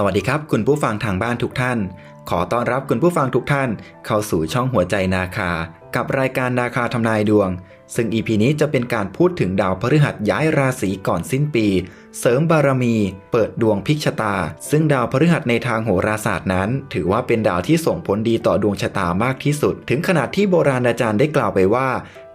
สวัสดีครับ คุณผู้ฟังทางบ้านทุกท่าน ขอต้อนรับคุณผู้ฟังทุกท่าน เข้าสู่ช่องหัวใจนาคา กับรายการนาคาทำนายดวง ซึ่ง EP นี้จะเป็นการพูดถึงดาวพฤหัสย้ายราศีก่อนสิ้นปี เสริมบารมี เปิดดวงพิกชะตา ซึ่งดาวพฤหัสในทางโหราศาสตร์นั้น ถือว่าเป็นดาวที่ส่งผลดีต่อดวงชะตามากที่สุด ถึงขนาดที่โบราณอาจารย์ได้กล่าวไปว่า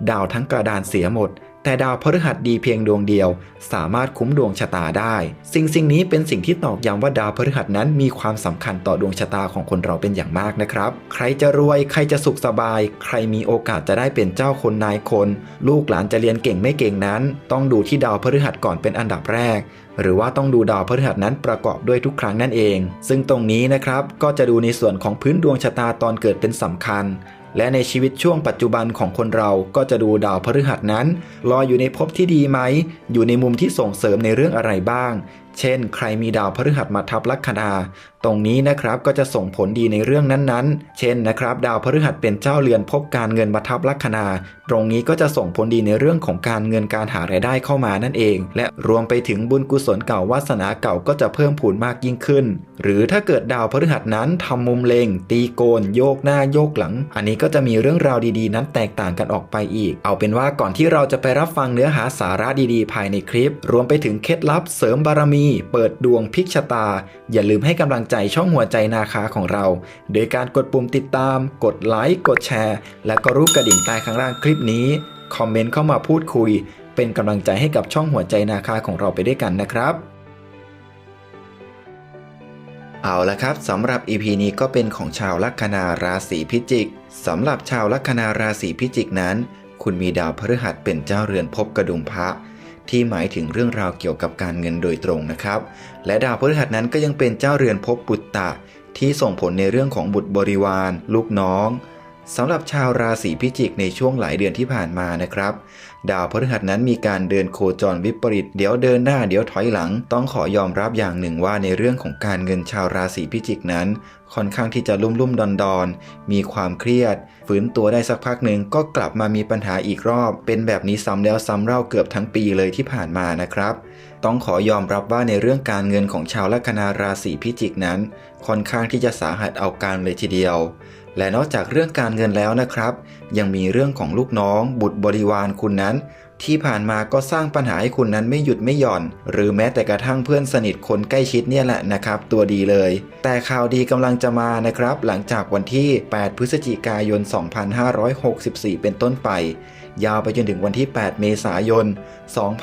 ดาวทั้งกระดานเสียหมด แต่ดาวพฤหัสดีเพียงดวงเดียว สามารถคุ้มดวงชะตาได้ สิ่งสิ่งนี้เป็นสิ่งที่ตอกย้ำว่าดาวพฤหัสนั้นมีความสำคัญต่อดวงชะตาของคนเราเป็นอย่างมากนะครับ ใครจะรวยใครจะสุขสบาย ใครมีโอกาสจะได้เป็นเจ้าคนนายคน ลูกหลานจะเรียนเก่งไม่เก่งนั้น ต้องดูที่ดาวพฤหัสก่อนเป็นอันดับแรก หรือว่าต้องดูดาวพฤหัสนั้นประกอบด้วยทุกครั้งนั่นเอง ซึ่งตรงนี้นะครับก็จะดูในส่วนของพื้นดวงชะตาตอนเกิดเป็นสำคัญ และในชีวิตช่วงปัจจุบันของคนเราก็จะดูดาวพฤหัสนั้นลอยอยู่ในภพที่ดีไหม อยู่ในมุมที่ส่งเสริมในเรื่องอะไรบ้าง เช่น ใครมีดาวพฤหัสมาทับลัคนา ตรงนี้นะครับก็จะส่งผลดีในเรื่องนั้นๆ เช่นนะครับ ดาวพฤหัสเป็นเจ้าเรือนพบการเงินมาทับลัคนา ตรงนี้ก็จะส่งผลดีในเรื่องของการเงินการหารายได้เข้ามานั่นเอง และรวมไปถึงบุญกุศลเก่าวาสนาเก่าก็จะเพิ่มพูนมากยิ่งขึ้น หรือถ้าเกิดดาวพฤหัสนั้นทำมุมเลงตีโกน โยกหน้าโยกหลัง อันนี้ก็จะมีเรื่องราวดีๆ นั้นแตกต่างกันออกไปอีก เอาเป็นว่าก่อนที่เราจะไปรับฟังเนื้อหาสาระดีๆ ภายในคลิป รวมไปถึงเคล็ดลับเสริมบารมีเปิดดวงพิกชะตา อย่าลืมให้กำลังใจช่องหัวใจนาคาของเรา โดยการกดปุ่มติดตาม กดไลค์กดแชร์ และก็รูปกระดิ่งใต้ข้างล่างคลิปนี้ คอมเมนต์เข้ามาพูดคุย เป็นกำลังใจให้กับช่องหัวใจนาคาของเราไปด้วยกันนะครับเอาละครับสำหรับ EP นี้ก็เป็นของชาวลัคนาราศีพิจิกสำหรับชาวลัคนาราศีพิจิกนั้น คุณมีดาวพฤหัสเป็นเจ้าเรือนภพกระดุมพระ ที่หมายถึงเรื่องราวเกี่ยวกับการเงินโดยตรงนะครับ และดาวพฤหัสนั้นก็ยังเป็นเจ้าเรือนภพปุตตะ ที่ส่งผลในเรื่องของบุตรบริวาร ลูกน้องสำหรับชาวราศีพิจิกในช่วงหลายเดือนที่ผ่านมานะครับ ดาวพฤหัสนั้นมีการเดินโคจรวิปริตเดี๋ยวเดินหน้าเดี๋ยวถอยหลัง ต้องขอยอมรับอย่างหนึ่งว่าในเรื่องของการเงินชาวราศีพิจิกนั้น ค่อนข้างที่จะลุ่มลุ่มดอนดอนมีความเครียด ฝืนตัวได้สักพักหนึ่งก็กลับมามีปัญหาอีกรอบ เป็นแบบนี้ซ้ำแล้วซ้ำเล่าเกือบทั้งปีเลยที่ผ่านมานะครับ ต้องขอยอมรับว่าในเรื่องการเงินของชาวลัคนาราศีพิจิกนั้น ค่อนข้างที่จะสาหัสเอาการเลยทีเดียว และนอกจากเรื่องการเงินแล้วนะครับ ยังมีเรื่องของลูกน้อง บุตรบริวารคุณนั้น ที่ผ่านมาก็สร้างปัญหาให้คุณนั้นไม่หยุดไม่หย่อน หรือแม้แต่กระทั่งเพื่อนสนิทคนใกล้ชิดเนี่ยแหละนะครับ ตัวดีเลย แต่ข่าวดีกำลังจะมานะครับ หลังจากวันที่ 8 พฤศจิกายน 2564 เป็นต้นไป ยาวไปจนถึงวันที่ 8 เมษายน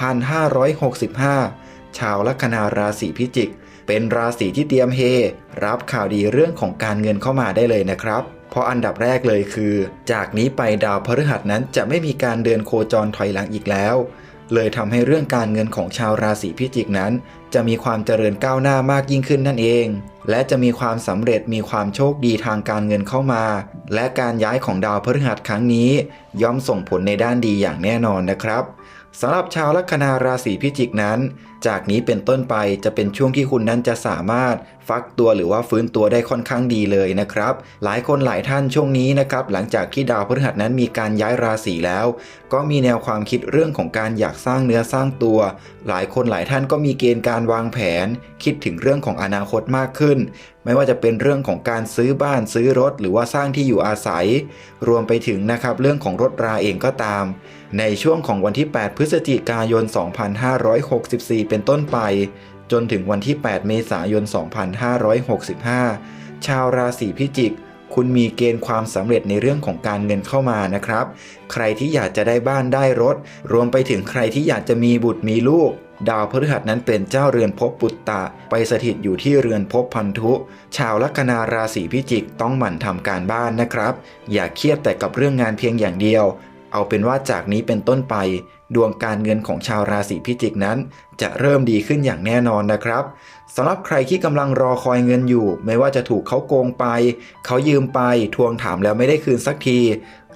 2565 ชาวลัคนาราศีพิจิก เป็นราศีที่เตรียมเฮ รับข่าวดีเรื่องของการเงินเข้ามาได้เลยนะครับ เพราะอันดับแรกเลยคือ จากนี้ไปดาวพฤหัสนั้นจะไม่มีการเดินโคจรถอยหลังอีกแล้ว เลยทำให้เรื่องการเงินของชาวราศีพิจิกนั้น จะมีความเจริญก้าวหน้ามากยิ่งขึ้นนั่นเอง และจะมีความสำเร็จมีความโชคดีทางการเงินเข้ามา และการย้ายของดาวพฤหัสครั้งนี้ ย่อมส่งผลในด้านดีอย่างแน่นอนนะครับสำหรับชาวลัคนาราศีพิจิกนั้น จากนี้เป็นต้นไปจะเป็นช่วงที่คุณนั้นจะสามารถ ฟักตัวหรือว่าฟื้นตัวได้ค่อนข้างดีเลยนะครับ หลายคนหลายท่านช่วงนี้นะครับหลังจากที่ดาวพฤหัสนั้นมีการย้ายราศีแล้ว ก็มีแนวความคิดเรื่องของการอยากสร้างเนื้อสร้างตัว หลายคนหลายท่านก็มีเกณฑ์การวางแผน คิดถึงเรื่องของอนาคตมากขึ้น ไม่ว่าจะเป็นเรื่องของการซื้อบ้านซื้อรถ หรือว่าสร้างที่อยู่อาศัย รวมไปถึงนะครับเรื่องของรถราเองก็ตาม ในช่วงของวันที่ 8 พฤศจิกายน 2564 เป็นต้นไป จนถึงวันที่ 8 เมษายน 2565 ชาวราศีพิจิก คุณมีเกณฑ์ความสำเร็จในเรื่องของการเงินเข้ามานะครับ ใครที่อยากจะได้บ้านได้รถ รวมไปถึงใครที่อยากจะมีบุตรมีลูก ดาวพฤหัสนั้นเป็นเจ้าเรือนภพปุตตะ ไปสถิตอยู่ที่เรือนภพพันธุ ชาวลัคนาราศีพิจิกต้องหมั่นทำการบ้านนะครับ อย่าเครียดแต่กับเรื่องงานเพียงอย่างเดียว เอาเป็นว่าจากนี้เป็นต้นไป ดวงการเงินของชาวราศีพิจิกนั้น จะเริ่มดีขึ้นอย่างแน่นอนนะครับสำหรับใครที่กำลังรอคอยเงินอยู่ ไม่ว่าจะถูกเขาโกงไป เขายืมไปทวงถามแล้วไม่ได้คืนสักที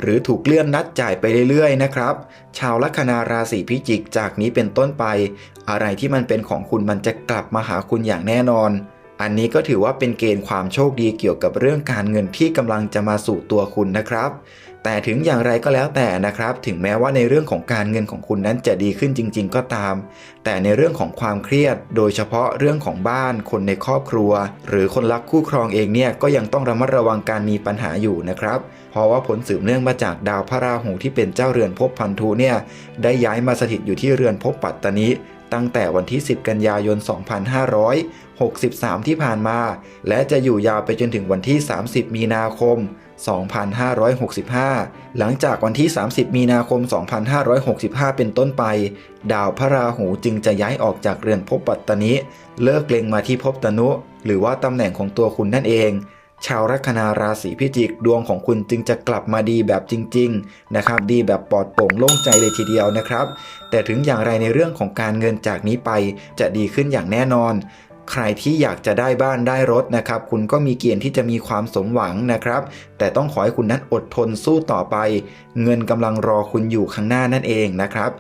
หรือถูกเลื่อนนัดจ่ายไปเรื่อยๆนะครับ ชาวลัคนาราศีพิจิกจากนี้เป็นต้นไป อะไรที่มันเป็นของคุณมันจะกลับมาหาคุณอย่างแน่นอน อันนี้ก็ถือว่าเป็นเกณฑ์ความโชคดีเกี่ยวกับเรื่องการเงินที่กำลังจะมาสู่ตัวคุณนะครับ แต่ถึงอย่างไรก็แล้วแต่นะครับ ถึงแม้ว่าในเรื่องของการเงินของคุณนั้นจะดีขึ้นจริง ๆ ก็ตาม แต่ในเรื่องของความเครียด โดยเฉพาะเรื่องของบ้าน คนในครอบครัว หรือคนรักคู่ครองเองเนี่ยก็ยังต้องระมัดระวังการมีปัญหาอยู่นะครับ เพราะว่าผลสืบเนื่องมาจากดาวพระราหูที่เป็นเจ้าเรือนภพพันธุเนี่ยได้ย้ายมาสถิตอยู่ที่เรือนภพปัตตนิ ตั้งแต่วันที่ 10 กันยายน 2563 ที่ผ่านมา และจะอยู่ยาวไปจนถึงวันที่ 30 มีนาคม 2565 หลังจากวันที่ 30 มีนาคม 2565 เป็นต้นไป ดาวพระราหูจึงจะย้ายออกจากเรือนภพปัตตนิเลิกเล็งมาที่ภพตนุ หรือว่าตำแหน่งของตัวคุณนั่นเอง ชาวลัคนาราศีพิจิกดวงของคุณจึงจะกลับมาดีแบบจริง ๆนะครับ ดีแบบปลอดโปร่งโล่งใจเลยทีเดียวนะครับ แต่ถึงอย่างไรในเรื่องของการเงินจากนี้ไปจะดีขึ้นอย่างแน่นอน ใครที่อยากจะได้บ้านได้รถนะครับ คุณก็มีเกณฑ์ที่จะมีความสมหวังนะครับ แต่ต้องขอให้คุณนั้นอดทนสู้ต่อไป เงินกำลังรอคุณอยู่ข้างหน้านั่นเองนะครับ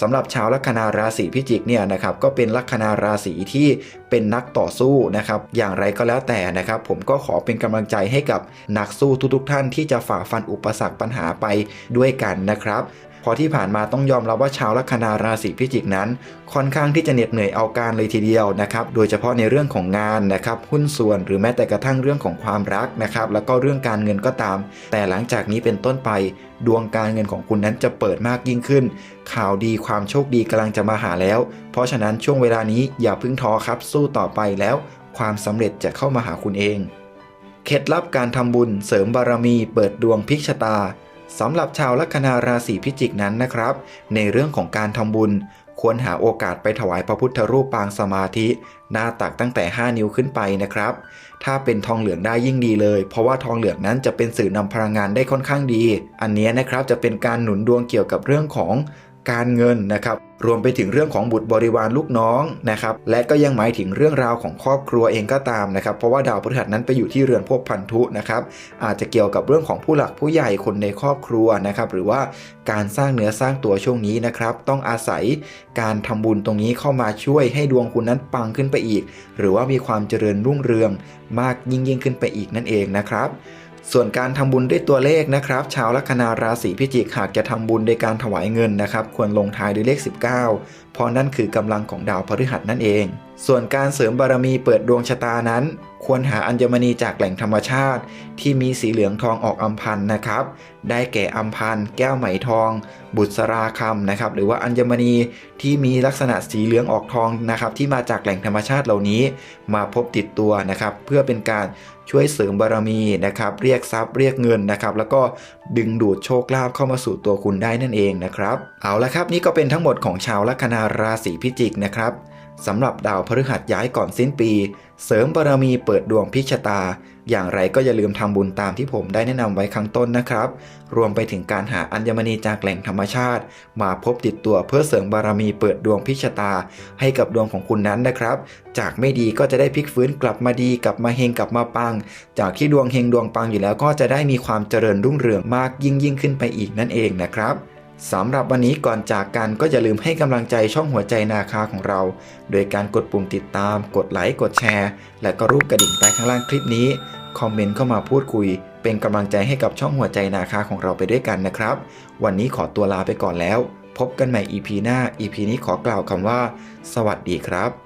สำหรับชาวลัคนาราศีพิจิกเนี่ยนะครับก็เป็นลัคนาราศีที่เป็นนักต่อสู้นะครับอย่างไรก็แล้วแต่นะครับ ผมก็ขอเป็นกำลังใจให้กับนักสู้ทุกๆท่านที่จะฝ่าฟันอุปสรรคปัญหาไปด้วยกันนะครับ เพอที่ผ่านมาต้องยอมรับว่าชาวลัคนาราศีพิจิกนั้น ค่อนข้างที่จะเหน็ดเหนื่อยเอาการเลยทีเดียวนะครับโดยเฉพาะในเรื่องของงานนะครับหุ้นส่วนหรือแม้แต่กระทั่งเรื่องของความรักนะครับแล้วก็เรื่องการเงินก็ตาม แต่หลังจากนี้เป็นต้นไป ดวงการเงินของคุณนั้นจะเปิดมากยิ่งขึ้น ข่าวดีความโชคดีกำลังจะมาหาแล้ว เพราะฉะนั้นช่วงเวลานี้อย่าพึ่งท้อครับสู้ต่อไปแล้ว ความสำเร็จจะเข้ามาหาคุณเองเคล็ดลับการทำบุญเสริมบารมีเปิดดวงพิกชะตา สำหรับชาวลัคนาราศีพิจิกนั้นนะครับ ในเรื่องของการทำบุญ ควรหาโอกาสไปถวายพระพุทธรูปปางสมาธิ หน้าตักตั้งแต่ 5 นิ้วขึ้นไปนะครับ ถ้าเป็นทองเหลืองได้ยิ่งดีเลย เพราะว่าทองเหลืองนั้นจะเป็นสื่อนำพลังงานได้ค่อนข้างดี อันนี้นะครับจะเป็นการหนุนดวงเกี่ยวกับเรื่องของ การเงินนะครับรวมไปถึงเรื่องของบุตรบริวารลูกน้องนะครับและก็ยังหมายถึงเรื่องราวของครอบครัวเองก็ตามนะครับ เพราะว่าดาวพฤหัสนั้นไปอยู่ที่เรือนพวกพันธุนะครับอาจจะเกี่ยวกับเรื่องของผู้หลักผู้ใหญ่คนในครอบครัวนะครับหรือว่าการสร้างเนื้อสร้างตัวช่วงนี้นะครับต้องอาศัยการทำบุญตรงนี้เข้ามาช่วยให้ดวงคุณนั้นปังขึ้นไปอีก หรือว่ามีความเจริญรุ่งเรืองมากยิ่งยิ่งขึ้นไปอีกนั่นเองนะครับ ส่วนการทำบุญด้วยตัวเลขนะครับ ชาวลัคนาราศีพิจิกหากจะทำบุญโดยการถวายเงินนะครับ ควรลงท้ายด้วยเลข 19 เพราะนั่นคือกำลังของดาวพฤหัสนั่นเอง ส่วนการเสริมบารมีเปิดดวงชะตานั้น ควรหาอัญมณีจากแหล่งธรรมชาติ ที่มีสีเหลืองทองออกอัมพันธ์นะครับ ได้แก่อัมพันธ์แก้วไหมทอง บุษราคำนะครับ หรือว่าอัญมณีที่มีลักษณะสีเหลืองออกทองนะครับ ที่มาจากแหล่งธรรมชาติเหล่านี้ มาพบติดตัวนะครับ เพื่อเป็นการช่วยเสริมบารมีนะครับ เรียกทรัพย์เรียกเงินนะครับ แล้วก็ดึงดูดโชคลาภเข้ามาสู่ตัวคุณได้นั่นเองนะครับ เอาละครับนี่ก็เป็นทั้งหมดของชาวลัคนาราศีพิจิกนะครับ สำหรับดาวพฤหัสย้ายก่อนสิ้นปี เสริมบารมีเปิดดวงพิชตา อย่างไรก็อย่าลืมทำบุญตามที่ผมได้แนะนำไว้ข้างต้นนะครับ รวมไปถึงการหาอัญมณีจากแหล่งธรรมชาติ มาพบติดตัวเพื่อเสริมบารมีเปิดดวงพิชตา ให้กับดวงของคุณนั้นนะครับ จากไม่ดีก็จะได้พลิกฟื้นกลับมาดีกลับมาเฮงกลับมาปัง จากที่ดวงเฮงดวงปังอยู่แล้วก็จะได้มีความเจริญรุ่งเรืองมากยิ่งยิ่งขึ้นไปอีกนั่นเองนะครับ สำหรับวันนี้ก่อนจากกันก็อย่าลืมให้กำลังใจช่องหัวใจนาคาของเรา โดยการกดปุ่มติดตาม กดไลค์ กดแชร์ และก็รูปกระดิ่งใต้ข้างล่างคลิปนี้ คอมเมนต์เข้ามาพูดคุย เป็นกำลังใจให้กับช่องหัวใจนาคาของเราไปด้วยกันนะครับ วันนี้ขอตัวลาไปก่อนแล้ว พบกันใหม่ EP หน้า EP นี้ขอกล่าวคำว่า สวัสดีครับ